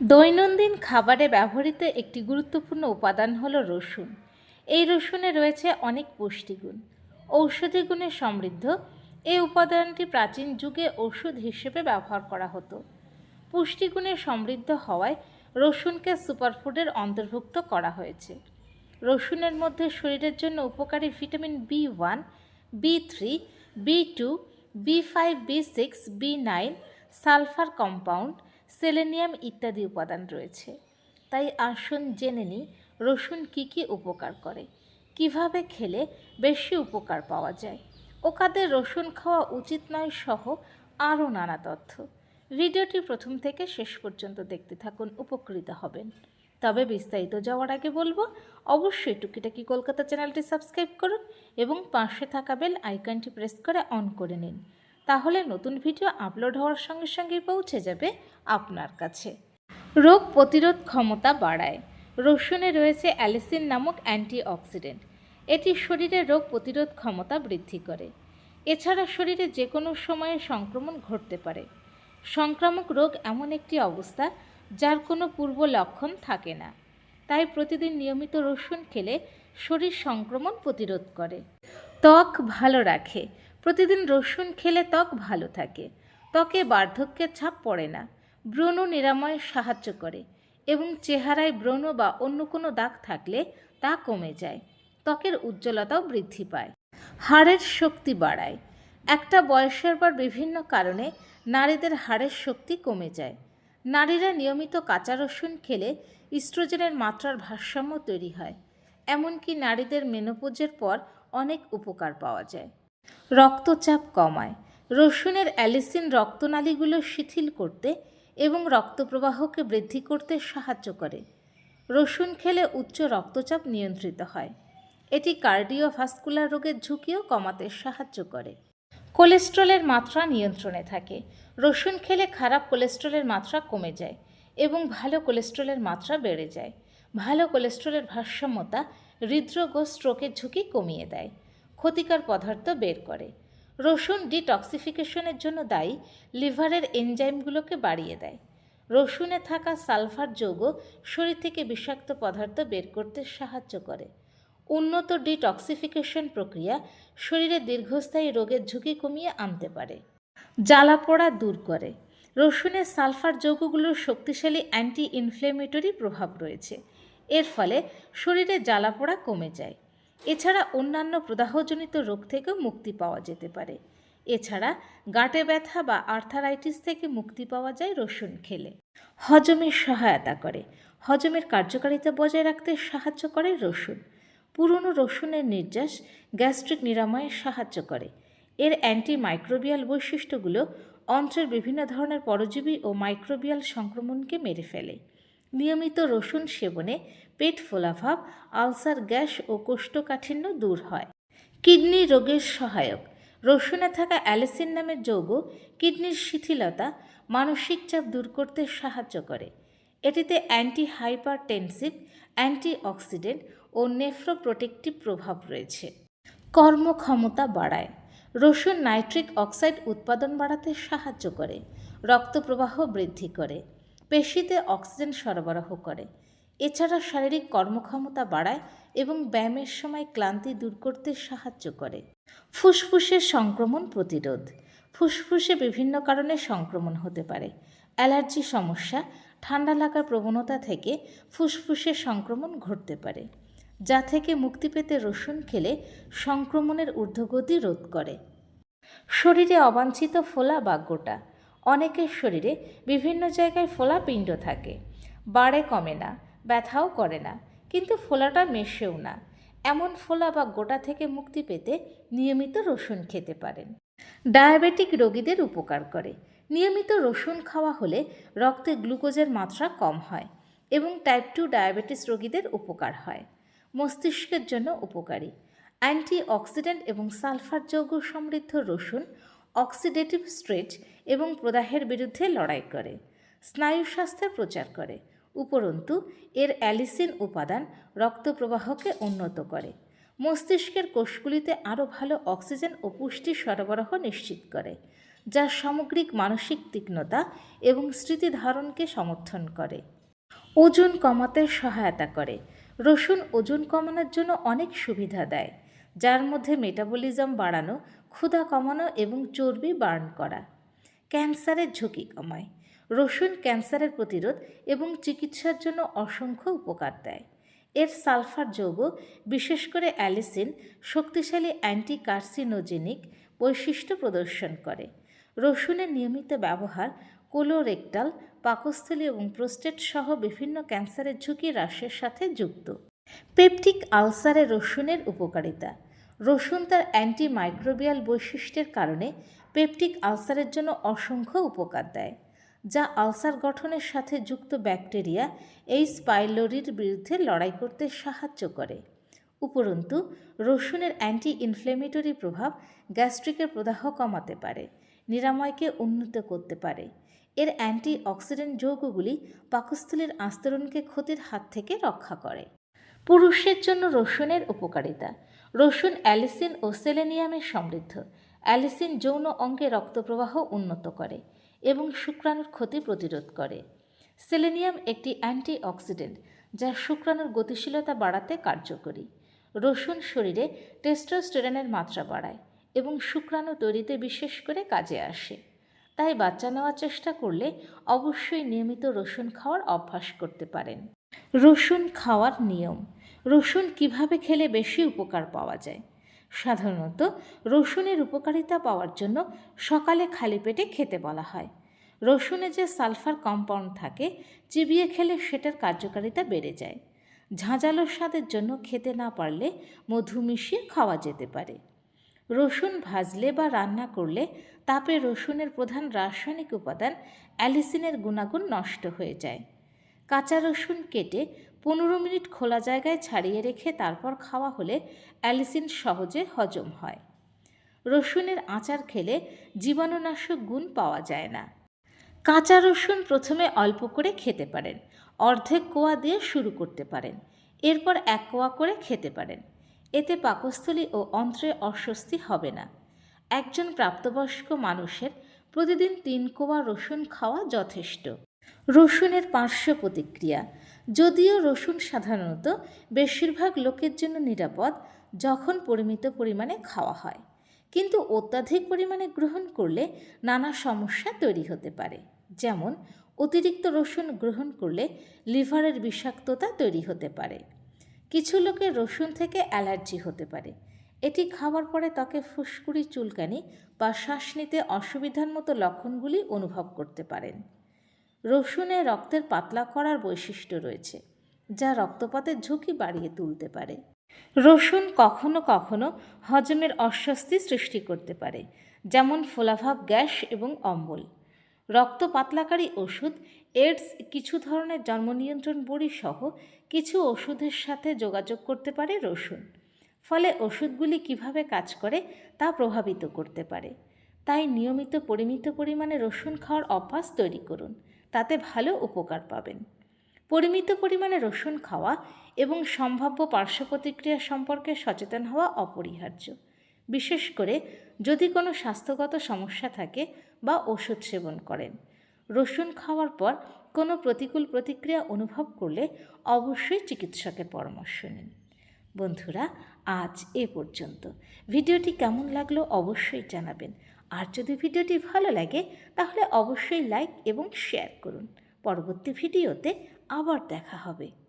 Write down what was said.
দৈনন্দিন খাবারে ব্যবহৃত একটি গুরুত্বপূর্ণ উপাদান হল রসুন। এই রসুনে রয়েছে অনেক পুষ্টিগুণ। ঔষধি গুণে সমৃদ্ধ। এই উপাদানটি প্রাচীন যুগে ওষুধ হিসেবে ব্যবহার করা হতো। পুষ্টিগুণে সমৃদ্ধ হওয়ায় রসুনকে সুপারফুডের অন্তর্ভুক্ত করা হয়েছে। রসুনের মধ্যে শরীরের জন্য উপকারী vitamin B one, B three, B two B five B six B nine sulphur compound, selenium ইত্যাদি উপাদান রয়েছে। তাই আসুন জেনে নিই, রসুন কী কী উপকার করে, কীভাবে খেলে বেশি উপকার পাওয়া যায়। ও কাদের রসুন খাওয়া উচিত নয় সহ আরও নানা তথ্য। ভিডিওটি প্রথম থেকে শেষ পর্যন্ত দেখতে থাকুন, উপকৃত হবেন। তবে বিস্তারিত যাওয়ার আগে বলব, অবশ্যই টুকিটাকি কলকাতা চ্যানেলটি সাবস্ক্রাইব করুন এবং পাশে থাকা বেল আইকনটি প্রেস করে অন করে নিন। তাহলে নতুন ভিডিও আপলোড হওয়ার সঙ্গে সঙ্গেই পৌঁছে যাবে আপনার কাছে। রোগ প্রতিরোধ ক্ষমতা বাড়ায়। রসুনে রয়েছে অ্যালিসিন নামক অ্যান্টিঅক্সিডেন্ট। এটি শরীরে রোগ প্রতিরোধ ক্ষমতা বৃদ্ধি করে। এছাড়া শরীরে যে কোনো সময়ে সংক্রমণ ঘটতে পারে। সংক্রামক রোগ এমন একটি অবস্থা যার কোনো পূর্ব লক্ষণ থাকে না। তাই প্রতিদিন নিয়মিত রসুন খেলে শরীর সংক্রমণ প্রতিরোধ করে। ত্বক ভালো রাখে। প্রতিদিন রসুন খেলে ত্বক ভালো থাকে। ত্বকে বার্ধক্যের ছাপ পড়ে না। ব্রণ নিরাময়ে সাহায্য করে এবং চেহারায় ব্রণ বা অন্য কোনো দাগ থাকলে তা কমে যায়। ত্বকের উজ্জ্বলতাও বৃদ্ধি পায়। হাড়ের শক্তি বাড়ায়। একটা বয়সের পর বিভিন্ন কারণে নারীদের হাড়ের শক্তি কমে যায়। নারীরা নিয়মিত কাঁচা রসুন খেলে ইস্ট্রোজেনের মাত্রার ভারসাম্য তৈরি হয়। এমনকি নারীদের মেনোপোজের পর অনেক উপকার পাওয়া যায়। রক্তচাপ কমায়। রসুনের অ্যালিসিন রক্তনালীগুলো শিথিল করতে এবং রক্তপ্রবাহকে বৃদ্ধি করতে সাহায্য করে। রসুন খেলে উচ্চ রক্তচাপ নিয়ন্ত্রিত হয়। এটি কার্ডিওভাস্কুলার রোগের ঝুঁকিও কমাতে সাহায্য করে। কোলেস্ট্রলের মাত্রা নিয়ন্ত্রণে থাকে। রসুন খেলে খারাপ কোলেস্ট্রলের মাত্রা কমে যায় এবং ভালো কোলেস্ট্রলের মাত্রা বেড়ে যায়। ভালো কোলেস্ট্রলের ভারসাম্যতা হৃদরোগ ও স্ট্রোকের ঝুঁকি কমিয়ে দেয়, ক্ষতিকর পদার্থ বের করে। রসুন ডিটক্সিফিকেশনের জন্য দায়ী, লিভারের এনজাইমগুলোকে বাড়িয়ে দেয়। রসুনে থাকা সালফার যৌগ শরীর থেকে বিষাক্ত পদার্থ বের করতে সাহায্য করে। উন্নত ডিটক্সিফিকেশন প্রক্রিয়া শরীরে দীর্ঘস্থায়ী রোগের ঝুঁকি কমিয়ে আনতে পারে। জ্বালাপোড়া দূর করে। রসুনের সালফার যৌগগুলোর শক্তিশালী অ্যান্টি ইনফ্লেমেটরি প্রভাব রয়েছে। এর ফলে শরীরে জ্বালাপোড়া কমে যায়। এছাড়া অন্যান্য প্রদাহজনিত রোগ থেকেও মুক্তি পাওয়া যেতে পারে। এছাড়া গাঁটে ব্যথা বা আর্থারাইটিস থেকে মুক্তি পাওয়া যায় রসুন খেলে। হজমের সহায়তা করে। হজমের কার্যকারিতা বজায় রাখতে সাহায্য করে রসুন। পুরনো রসুনের নির্যাস গ্যাস্ট্রিক নিরাময়ে সাহায্য করে। এর অ্যান্টি মাইক্রোবিয়াল বৈশিষ্ট্যগুলো অন্ত্রের বিভিন্ন ধরনের পরজীবী ও মাইক্রোবিয়াল সংক্রমণকে মেরে ফেলে। নিয়মিত রসুন সেবনে পেট ফোলাভাব আলসার গ্যাস ও কোষ্ঠকাঠিন্য দূর হয়। কিডনি রোগের সহায়ক। রসুনে থাকা অ্যালিসিন নামের যৌগ কিডনির শিথিলতা, মানসিক চাপ দূর করতে সাহায্য করে। এটিতে antihypertensive antioxidant ও নেফ্রোপ্রোটেক্টিভ প্রভাব রয়েছে। কর্মক্ষমতা বাড়ায়। রসুন নাইট্রিক অক্সাইড উৎপাদন বাড়াতে সাহায্য করে, রক্তপ্রবাহ বৃদ্ধি করে, পেশিতে অক্সিজেন সরবরাহ করে। এছাড়া শারীরিক কর্মক্ষমতা বাড়ায় এবং ব্যায়ামের সময় ক্লান্তি দূর করতে সাহায্য করে। ফুসফুসের সংক্রমণ প্রতিরোধ। ফুসফুসে বিভিন্ন কারণে সংক্রমণ হতে পারে। অ্যালার্জি সমস্যা, ঠান্ডা লাগার প্রবণতা থেকে ফুসফুসের সংক্রমণ ঘটতে পারে। যা থেকে মুক্তি পেতে রসুন খেলে সংক্রমণের ঊর্ধ্বগতি রোধ করে। শরীরে অবাঞ্ছিত ফোলা বা গোটা। অনেকের শরীরে বিভিন্ন জায়গায় ফোলা পিণ্ড থাকে। বাড়ে কমে না, ব্যথাও করে না, কিন্তু ফোলাটা মেশেও না। এমন ফোলা বা গোটা থেকে মুক্তি পেতে নিয়মিত রসুন খেতে পারেন। ডায়াবেটিক রোগীদের উপকার করে। নিয়মিত রসুন খাওয়া হলে রক্তে গ্লুকোজের মাত্রা কম হয় এবং টাইপ টু ডায়াবেটিস রোগীদের উপকার হয়। মস্তিষ্কের জন্য উপকারী। অ্যান্টি অক্সিডেন্ট এবং সালফার যৌগ সমৃদ্ধ রসুন অক্সিডেটিভ স্ট্রেচ এবং প্রদাহের বিরুদ্ধে লড়াই করে, স্নায়ু স্বাস্থ্যের প্রচার করে। উপরন্তু, এর অ্যালিসিন উপাদান রক্ত প্রবাহকে উন্নত করে। মস্তিষ্কের কোষগুলিতে আরও ভালো অক্সিজেন ও পুষ্টি সরবরাহ নিশ্চিত করে, যা সামগ্রিক মানসিক তীক্ষ্ণতা এবং স্মৃতিধারণকে সমর্থন করে। ওজন কমাতে সহায়তা করে। রসুন ওজন কমানোর জন্য অনেক সুবিধা দেয়, যার মধ্যে মেটাবলিজম বাড়ানো, ক্ষুধা কমানো এবং চর্বি বার্ন করা। ক্যান্সারের ঝুঁকি কমায়। রসুন ক্যান্সারের প্রতিরোধ এবং চিকিৎসার জন্য অসংখ্য উপকার দেয়। এর সালফার যৌগ, বিশেষ করে অ্যালিসিন, শক্তিশালী অ্যান্টি কার্সিনোজেনিক বৈশিষ্ট্য প্রদর্শন করে। রসুনের নিয়মিত ব্যবহার কোলোরেক্টাল পাকস্থলী এবং প্রোস্টেট সহ বিভিন্ন ক্যান্সারের ঝুঁকি হ্রাসের সাথে যুক্ত। পেপটিক আলসারে রসুনের উপকারিতা। রসুন তার অ্যান্টিমাইক্রোবিয়াল বৈশিষ্ট্যের কারণে পেপটিক আলসারের জন্য অসংখ্য উপকার দেয়, যা আলসার গঠনের সাথে যুক্ত ব্যাকটেরিয়া এই স্পাইলোরির বিরুদ্ধে লড়াই করতে সাহায্য করে। উপরন্তু, রসুনের অ্যান্টি ইনফ্লেমেটরি প্রভাব গ্যাস্ট্রিকের প্রদাহ কমাতে পারে, নিরাময়কে উন্নত করতে পারে। এর অ্যান্টি অক্সিডেন্ট যৌগগুলি পাকস্থলীর আস্তরণকে ক্ষতির হাত থেকে রক্ষা করে। পুরুষের জন্য রসুনের উপকারিতা। রসুন অ্যালিসিন ও সেলেনিয়ামে সমৃদ্ধ। অ্যালিসিন যৌন অঙ্গে রক্তপ্রবাহ উন্নত করে এবং শুক্রাণুর ক্ষতি প্রতিরোধ করে। সেলেনিয়াম একটি অ্যান্টি অক্সিডেন্ট যা শুক্রাণুর গতিশীলতা বাড়াতে কার্যকরী। রসুন শরীরে টেস্টোস্টেরনের মাত্রা বাড়ায় এবং শুক্রাণু তৈরিতে বিশেষ করে কাজে আসে। তাই বাচ্চা নেওয়ার চেষ্টা করলে অবশ্যই নিয়মিত রসুন খাওয়ার অভ্যাস করতে পারেন। রসুন খাওয়ার নিয়ম। রসুন কীভাবে খেলে বেশি উপকার পাওয়া যায়? সাধারণত রসুনের উপকারিতা পাওয়ার জন্য সকালে খালি পেটে খেতে বলা হয়। রসুনে যে সালফার কম্পাউন্ড থাকে, চিবিয়ে খেলে সেটার কার্যকারিতা বেড়ে যায়। ঝাঁঝালো স্বাদের জন্য খেতে না পারলে মধু মিশিয়ে খাওয়া যেতে পারে। রসুন ভাজলে বা রান্না করলে তাপে রসুনের প্রধান রাসায়নিক উপাদান অ্যালিসিনের গুণাগুণ নষ্ট হয়ে যায়। কাঁচা রসুন কেটে পনেরো মিনিট খোলা জায়গায় ছাড়িয়ে রেখে তারপর খাওয়া হলে অ্যালিসিন সহজে হজম হয়। রসুনের আচার খেলে জীবাণুনাশক গুণ পাওয়া যায় না। কাঁচা রসুন প্রথমে অল্প করে খেতে পারেন, অর্ধেক কোয়া দিয়ে শুরু করতে পারেন, এরপর এক কোয়া করে খেতে পারেন। এতে পাকস্থলী ও অন্ত্রে অস্বস্তি হবে না। একজন প্রাপ্তবয়স্ক মানুষের প্রতিদিন তিন কোয়া রসুন খাওয়া যথেষ্ট। রসুনের পার্শ্ব প্রতিক্রিয়া। যদিও রসুন সাধারণত বেশিরভাগ লোকের জন্য নিরাপদ, যখন পরিমিত পরিমাণে খাওয়া হয়। কিন্তু অত্যাধিক পরিমাণে গ্রহণ করলে নানা সমস্যা তৈরি হতে পারে। যেমন, অতিরিক্ত রসুন গ্রহণ করলে লিভারের বিষাক্ততা তৈরি হতে পারে। কিছু লোকের রসুন থেকে অ্যালার্জি হতে পারে। এটি খাওয়ার পরে ত্বকে ফুসকুড়ি চুলকানি বা শ্বাস নিতে অসুবিধার মতো লক্ষণগুলি অনুভব করতে পারেন। রসুনে রক্তের পাতলা করার বৈশিষ্ট্য রয়েছে, যা রক্তপাতের ঝুঁকি বাড়িয়ে তুলতে পারে। রসুন কখনো কখনো হজমের অস্বস্তি সৃষ্টি করতে পারে, যেমন ফোলাভাব, গ্যাস এবং অম্বল। রক্ত পাতলাকারী ওষুধ, এডস, কিছু ধরনের জন্ম নিয়ন্ত্রণ বড়ি সহ কিছু ওষুধের সাথে যোগাযোগ করতে পারে রসুন। ফলে ওষুধগুলি কীভাবে কাজ করে তা প্রভাবিত করতে পারে। তাই নিয়মিত পরিমিত পরিমাণে রসুন খাওয়ার অভ্যাস তৈরি করুন, তাতে ভালো উপকার পাবেন। পরিমিত পরিমাণে রসুন খাওয়া এবং সম্ভাব্য পার্শ্ব প্রতিক্রিয়া সম্পর্কে সচেতন হওয়া অপরিহার্য। বিশেষ করে যদি কোনো স্বাস্থ্যগত সমস্যা থাকে বা ওষুধ সেবন করেন। রসুন খাওয়ার পর কোনো প্রতিকূল প্রতিক্রিয়া অনুভব করলে অবশ্যই চিকিৎসকের পরামর্শ নিন। বন্ধুরা, আজ এ পর্যন্ত। ভিডিওটি কেমন লাগল অবশ্যই জানাবেন। আর যদি ভিডিওটি ভালো লাগে, তাহলে অবশ্যই লাইক এবং শেয়ার করুন। পরবর্তী ভিডিওতে আবার দেখা হবে।